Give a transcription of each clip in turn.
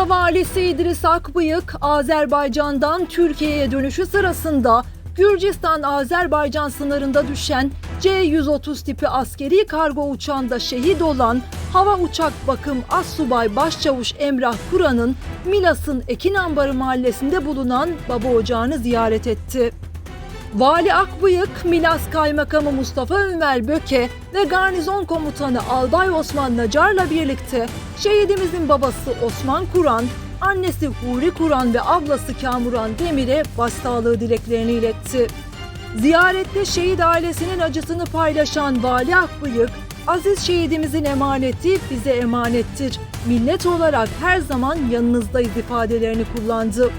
Muğla Valisi İdris Akbıyık, Azerbaycan'dan Türkiye'ye dönüşü sırasında Gürcistan-Azerbaycan sınırında düşen C-130 tipi askeri kargo uçağında şehit olan Hava Uçak Bakım Assubay Başçavuş Emrah Kur'an'ın Milas'ın Ekin Ambarı mahallesinde bulunan baba ocağını ziyaret etti. Vali Akbıyık, Milas Kaymakamı Mustafa Ömer Böke ve Garnizon Komutanı Albay Osman Nacar'la birlikte şehidimizin babası Osman Kur'an, annesi Huri Kur'an ve ablası Kamuran Demir'e başsağlığı dileklerini iletti. Ziyarette şehit ailesinin acısını paylaşan Vali Akbıyık, aziz şehidimizin emaneti bize emanettir. Millet olarak her zaman yanınızdayız ifadelerini kullandı.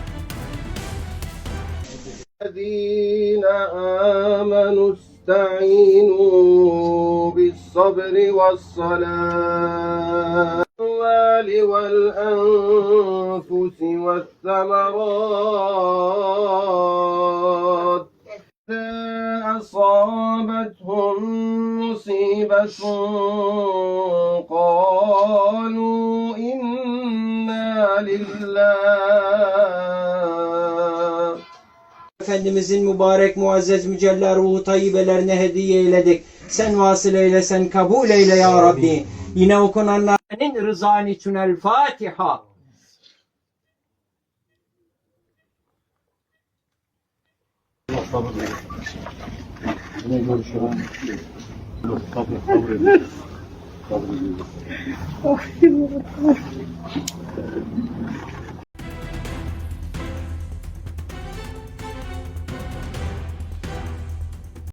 الذين آمنوا استعينوا بالصبر والصلاة والأموال والأنفس والثمرات. أصابتهم مصيبة قالوا إنا لله Efendimizin mübarek muazzez müceller ruhu tayyibelerine hediye eyledik. Sen vasıl eyle, sen kabul eyle ya Rabbi. Yine okunanların rızan için el Fatiha.